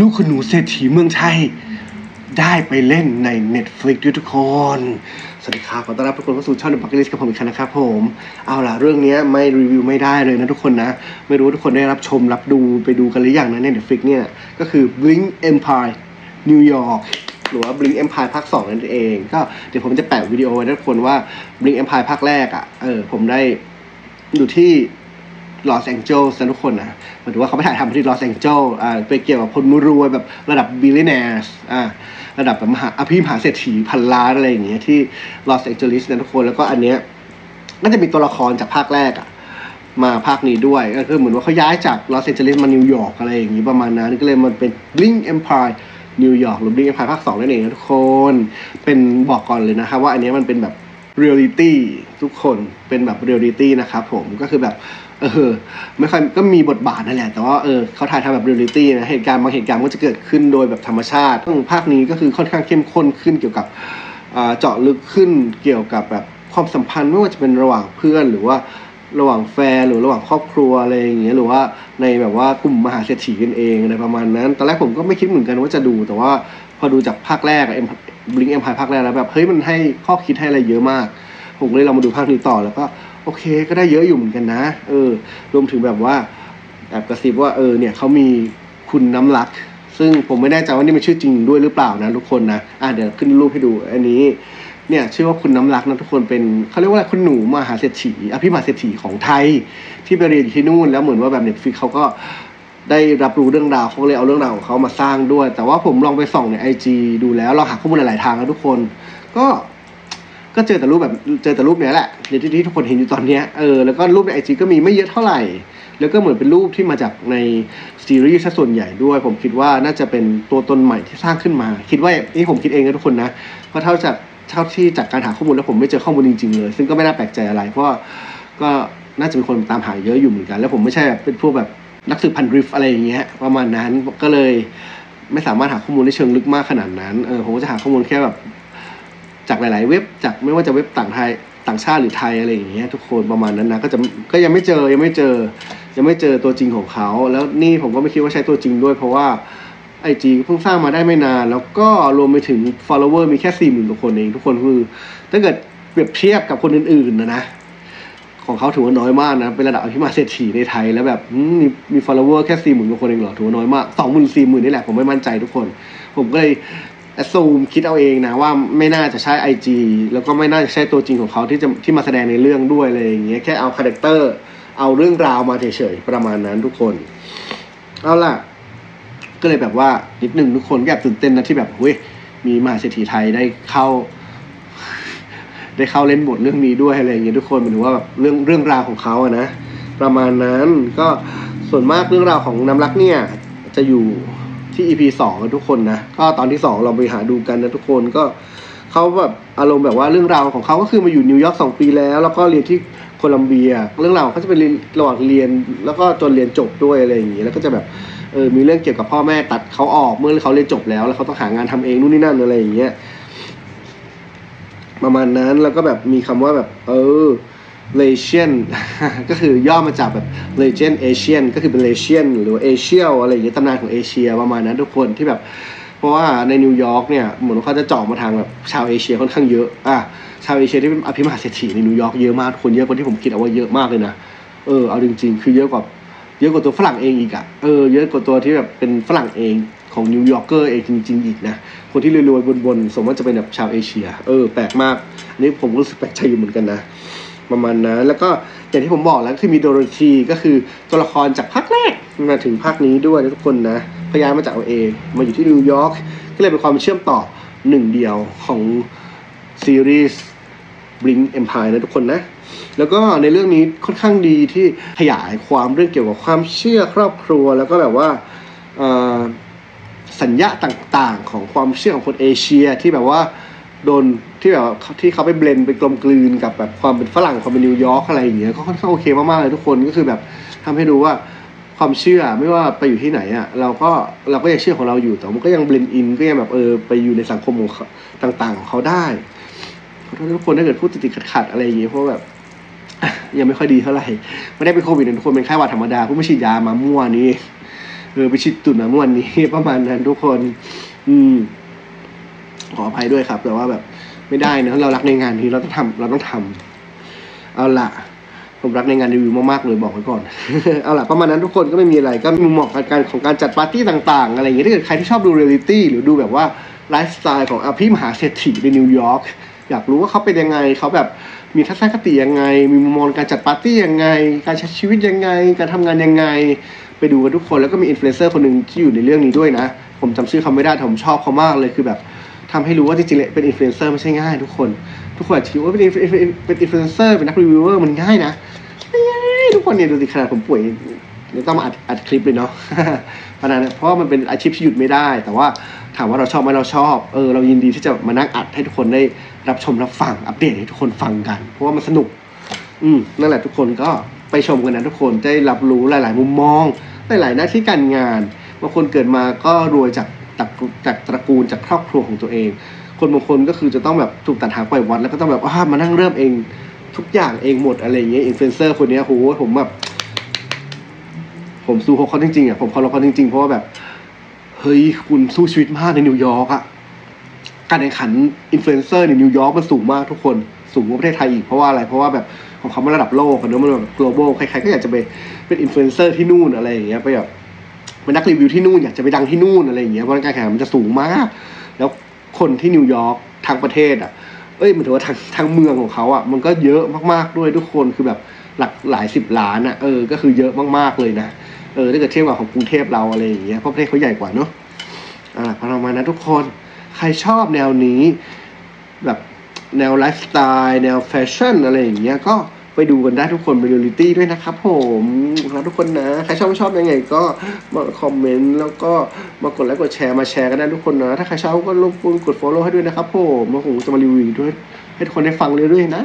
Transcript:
ลูกคุณหนูเศรษฐีเมืองไทย ได้ไปเล่นใน Netflix ด้วยทุกคน สวัสดีครับ ขอต้อนรับทุกคนเข้าสู่ช่อง The Bucket List กับผมอีกครั้งนะครับผม เอาล่ะ เรื่องนี้ไม่รีวิวไม่ได้เลยนะทุกคนนะ ไม่รู้ทุกคนได้รับชมรับดูไปดูกันหรือยังนะใน Netflix เนี่ย ก็คือ Blink Empire New York หรือว่า Blink Empire ภาค2นั่นเอง ก็เดี๋ยวผมจะแปะวิดีโอไว้ทุกคนว่า Blink Empire ภาคแรกอะ เออ ผมได้อยู่ที่ ลอสแองเจลิสนะทุกคนนะหมายถึงว่าเขาไปถ่ายทำที่ลอสแองเจลิสอ่าไปเกี่ยวกับคนรวยแบบระดับบิลเลเนสอ่าระดับแบบมหาอภิมหาเศรษฐีพันล้านอะไรอย่างเงี้ยที่ลอสแองเจลิสนะทุกคนแล้วก็อันเนี้ยก็จะมีตัวละครจากภาคแรกอะมาภาคนี้ด้วย ก็คือเหมือนว่าเขาย้ายจากลอสแองเจลิสมานิวยอร์กอะไรอย่างงี้ประมาณนั้นก็เลยมันเป็น Blink Empire นิวยอร์กหรือ Blink Empire ภาคสองนั่นเองนะทุกคนเป็นบอกก่อนเลยนะครับว่าอันเนี้ยมันเป็นแบบ เรียลิตี้ทุกคนเป็นแบบเรียลิตี้นะครับผมก็คือแบบเออไม่ค่อยก็มีบทบาทนั่นแหละ แต่ว่าเออเขาถ่ายทำแบบเรียลลิตี้นะเหตุการณ์บางเหตุการณ์ก็จะเกิดขึ้นโดยแบบธรรมชาติซึ่งภาคนี้ก็คือค่อนข้างเข้มข้นขึ้นเกี่ยวกับเจาะลึกขึ้นเกี่ยวกับแบบความสัมพันธ์ไม่ว่าจะเป็นระหว่างเพื่อนหรือว่าระหว่างแฟนหรือระหว่างครอบครัวอะไรอย่างเงี้ยหรือว่าในแบบว่ากลุ่มมหาเศรษฐีกันเองอะไรประมาณนั้น ตอนแรกผมก็ไม่คิดเหมือนกันว่าจะดูแต่ว่า พอดูจากภาคแรกเอ็มบลิงเอ็มพายภาคแรกแล้วแบบเฮ้ยมันให้ข้อคิดให้อะไรเยอะมาก ผมเลยลองมาดูภาคนี้ต่อแล้วก็โอเคก็ได้เยอะอยู่เหมือนกันนะ เออ รวมถึงแบบว่าแอบกระซิบว่าเออเนี่ยเขามีคุณน้ำรัก ซึ่งผมไม่แน่ใจว่านี่มันชื่อจริงด้วยหรือเปล่านะทุกคนนะอะเดี๋ยวขึ้นรูปให้ดูอันนี้เนี่ยชื่อว่าคุณน้ำรักนะทุกคนเป็นเขาเรียกว่าอะไรคุณหนูมหาเศรษฐีอภิมหาเศรษฐีของไทยที่ไปเรียนอยู่ที่นู่นแล้วเหมือนว่าแบบเน็ตฟิกเขาก็ ได้รับรู้เรื่องราวเขาเลยเอาเรื่องราวของเขามาสร้างด้วย แต่ว่าผมลองไปส่องในไอจดูแล้วเราหาข้อมูลหลายๆทางแล้วทุกคน ก็ก็เจอแต่รูปแบบเจอแต่รูปเนี้ยแหละในที่ที่ทุกคนเห็นอยู่ตอนเนี้ยเออแล้วก็รูปในไอจีก็มีไม่เยอะเท่าไหร่ แล้วก็เหมือนเป็นรูปที่มาจากในซีรีส์ซะส่วนใหญ่ด้วย ผมคิดว่าน่าจะเป็นตัวตนใหม่ที่สร้างขึ้นมา คิดว่านี่ผมคิดเองนะทุกคนนะเพราะเท่าจากเท่าที่จากการหาข้อมูลแล้วผมไม่เจอข้อมูลจริงๆเลย ซึ่งก็ไม่น่าแปลกใจอะไร เพราะก็น่าจะมีคนตามหาเยอะอยู่เหมือนกัน แล้วผมไม่ใช่แบบเป็นพวกแบบ นักสืบพันธุ์ริฟอะไรอย่างเงี้ยประมาณนั้นก็เลยไม่สามารถหาข้อมูลได้เชิงลึกมากขนาดนั้นเออผมก็จะหาข้อมูลแค่แบบ จากหลาย ๆ เว็บจากไม่ว่าจะเว็บต่างไทยต่างชาติหรือไทยอะไรอย่างเงี้ยทุกคนประมาณนั้นนะก็จะก็ยังไม่เจอยังไม่เจอ ยังไม่เจอตัวจริงของเขา แล้วนี่ผมก็ไม่คิดว่าใช้ตัวจริงด้วย เพราะว่าไอจีเพิ่งสร้างมาได้ไม่นาน แล้วก็รวมไปถึง follower มีแค่สี่หมื่นกว่าคนเองทุกคนคือถ้าเกิดเปรียบเทียบกับคนอื่นๆนะนะ ของเขาถือว่าน้อยมากนะ เป็นระดับอภิมาเศรษฐีในไทย แล้วแบบอืมมีมี follower แค่สี่หมื่นกว่าคนเองเหรอถือว่าน้อยมากสองหมื่นสี่หมื่นนี่แหละ ผมไม่มั่นใจทุกคน ผมก็เลยแอดซูมคิดเอาเองนะว่าไม่น่าจะใช้ IG แล้วก็ไม่น่าจะใช่ตัวจริงของเขาที่จะที่มาแสดงในเรื่องด้วยอะไรอย่างเงี้ยแค่เอาคาแรคเตอร์เอาเรื่องราวมาเฉยๆประมาณนั้นทุกคน เอาล่ะ ก็เลยแบบว่านิดนึงทุกคนก็แอบตื่นเต้นนะที่แบบเฮ้ยมีมหาเศรษฐีไทยได้เข้า ได้เข้าเล่นบทเรื่องนี้ด้วยอะไรอย่างเงี้ยทุกคนหมายถึงว่าแบบเรื่องเรื่องราวของเขาอะนะประมาณนั้นก็ส่วนมากเรื่องราวของน้ำรักเนี่ยจะอยู่ที่ EP สองนะทุกคนนะก็ตอนที่สองเราไปหาดูกันนะทุกคนก็เขาแบบอารมณ์แบบว่าเรื่องราวของเขาก็คือมาอยู่นิวยอร์กสองปีแล้ว แล้วก็เรียนที่โคลัมเบีย เรื่องราวเขาจะเป็นเรียนระหว่างเรียน แล้วก็จนเรียนจบด้วยอะไรอย่างงี้แล้วก็จะแบบเออมีเรื่องเกี่ยวกับพ่อแม่ตัดเขาออกเมื่อเขาเรียนจบแล้วแล้วเขาต้องหางานทำเองนู่นนี่นั่นอะไรอย่างเงี้ย ประมาณนั้นแล้วก็แบบมีคำว่าแบบเออ Asian ก็คือย่อมาจากแบบ Legend Asian ก็คือเป็น Asian หรือว่า Asia อะไรอย่างเงี้ยตำนานของเอเชียประมาณนั้นทุกคนที่แบบ เพราะว่าในนิวยอร์กเนี่ยเหมือนเขาจะเจาะมาทางแบบชาวเอเชียค่อนข้างเยอะอะชาวเอเชียที่เป็นอภิมหาเศรษฐีในนิวยอร์กเยอะมากคนเยอะกว่าที่ผมคิดเอาไว้เยอะมากเลยนะเออเอาจริงๆ คือเยอะกว่าเยอะกว่าตัวฝรั่งเองอีกอะเออเยอะกว่าตัวที่แบบเป็นฝรั่งเอง ของนิวยอร์กเกอร์เองจริง ๆ อีกนะ คนที่รวยๆบนๆสมมติจะเป็นแบบชาวเอเชีย เออแปลกมากอันนี้ผมก็รู้สึกแปลกใจอยู่เหมือนกันนะ ประมาณนั้นแล้วก็อย่างที่ผมบอกแล้วคือมีโดโรธีก็คือตัวละครจากภาคแรกมาถึงภาคนี้ด้วยทุกคนนะพยายามมาจากเอมาอยู่ที่นิวยอร์กก็เลยเป็นความเชื่อมต่อหนึ่งเดียวของซีรีส์ Blink Empire นะทุกคนนะ แล้วก็ในเรื่องนี้ค่อนข้างดีที่ขยายความเรื่องเกี่ยวกับความเชื่อครอบครัว แล้วก็แบบว่า สัญญาต่างๆ ของความเชื่อของคนเอเชียที่แบบว่าโดนที่แบบที่เขาไปเบลนไปกลมกลืนกับแบบความเป็นฝรั่งความเป็นนิวยอร์กอะไรอย่างเงี้ยก็ค่อนข้างโอเคมากๆเลยทุกคนก็คือแบบทำให้รู้ว่าความเชื่อไม่ว่าไปอยู่ที่ไหนอะเราก็เราก็ยังเชื่อของเราอยู่แต่มันก็ยังเบลนอินก็ยังแบบเออไปอยู่ในสังคมของต่างๆของเขาได้ขอโทษทุกคนถ้าเกิดพูดติดๆขัดๆอะไรอย่างเงี้ยเพราะแบบยังไม่ค่อยดีเท่าไหร่ไม่ได้เป็นโควิดนะทุกคนเป็นไข้หวัดธรรมดาเพิ่งมาฉีดยามามั่วนี้ เออไปชิดตุ่นนะเมื่อวันนี้ประมาณนั้นทุกคน อืม ขออภัยด้วยครับ แต่ว่าแบบ ไม่ได้นะเรารักในงานนี้เราต้องทำเราต้องทำเอาละผมรักในงานรีวิวมากๆเลยบอกไว้ก่อน เอาล่ะประมาณนั้นทุกคนก็ไม่มีอะไรก็มุมมองการของการจัดปาร์ตี้ต่างๆ อะไรอย่างเงี้ยถ้าเกิดใครที่ชอบดูเรียลิตี้หรือดูแบบว่าไลฟ์สไตล์ของอภิมหาเศรษฐีในนิวยอร์กอยากรู้ว่าเขาเป็นยังไง เขาแบบมีทัศนคติยังไง มีมุมมองการจัดปาร์ตี้ยังไง การใช้ชีวิตยังไง การทำงานยังไง ไปดูกันทุกคนแล้วก็มีอินฟลูเอนเซอร์คนหนึ่งที่อยู่ในเรื่องนี้ด้วยนะ ผมจำชื่อเขาไม่ได้แต่ผมชอบเขามากเลยคือแบบทำให้รู้ว่าจริงๆแล้วเป็นอินฟลูเอนเซอร์ไม่ใช่ง่ายทุกคน ทุกคนอาจจะคิดว่าเป็นอินฟลูเป็นอินฟลูเอนเซอร์เป็นนักรีวิวเวอร์มันง่ายนะไม่ง่ายทุกคนเนี่ยดูสิขนาดผมป่วยเดี๋ยวต้องมาอัดอัดคลิปเลยเนาะเพราะนั้นเพราะมันเป็นอาชีพที่หยุดไม่ได้ แต่ว่าถามว่าเราชอบไหมเราชอบ เออเรายินดีที่จะมานั่งอัดให้ทุกคนได้รับชมรับฟังอัปเดตให้ทุกคนฟังกัน เพราะว่ามันสนุก อืมนั่นแหละทุกคนก็ ไปชมกันนะทุกคนได้รับรู้หลาย ๆ มุมมองหลายๆหน้าที่การงานบางคนเกิดมาก็รวยจากจากจากตระกูลจากครอบครัวของตัวเอง คนบางคนก็คือจะต้องแบบถูกตัดหางปล่อยวัดแล้วก็ต้องแบบว่ามานั่งเริ่มเองทุกอย่างเองหมดอะไรอย่างเงี้ยอินฟลูเอนเซอร์คนนี้โหผมแบบผมสู้เขาจริงๆอะผมเคารพเขาจริงๆ เพราะว่าแบบ เฮ้ยคุณสู้ชีวิตมากในนิวยอร์กอะการแข่งขันอินฟลูเอนเซอร์ในนิวยอร์กมันสูงมากทุกคนสูงกว่าประเทศไทยอีกเพราะว่าอะไรเพราะว่าแบบ ของเขามันระดับโลกเนอะมันแบบ global ใครๆก็อยากจะไปเป็นอินฟลูเอนเซอร์ที่นู่นอะไรอย่างเงี้ยไปแบบเป็นนักรีวิวที่นู่นอยากจะไปดังที่นู่นอะไรอย่างเงี้ยเพราะการแข่งขันมันจะสูงมาก แล้วคนที่นิวยอร์กทั้งประเทศอะเอ้ยหมันถือว่าทางทางเมืองของเขาอะมันก็เยอะมากๆด้วยทุกคนคือแบบหลักหลายสิบล้านอะเออก็คือเยอะมากๆเลยนะเออถ้าเกิดเทียบกับของกรุงเทพเราอะไรอย่างเงี้ยเพราะประเทศเขาใหญ่กว่าเนาะอ่าประมาณนั้นทุกคนใครชอบแนวนี้แบบแนวไลฟ์สไตล์แนวแฟชั่นอะไรอย่างเงี้ยก็ ไปดูกันได้ทุกคนเป็นเรียลิตี้ด้วยนะครับผมรักทุกคนนะ ใครชอบไม่ชอบยังไงก็มาคอมเมนต์แล้วก็มากดไลค์กดแชร์มาแชร์กันได้ทุกคนนะ ถ้าใครชอบก็รบกวนกด follow ให้ด้วยนะครับผมมาผมจะมารีวิวด้วยให้ทุกคนได้ฟังเรื่อยๆนะ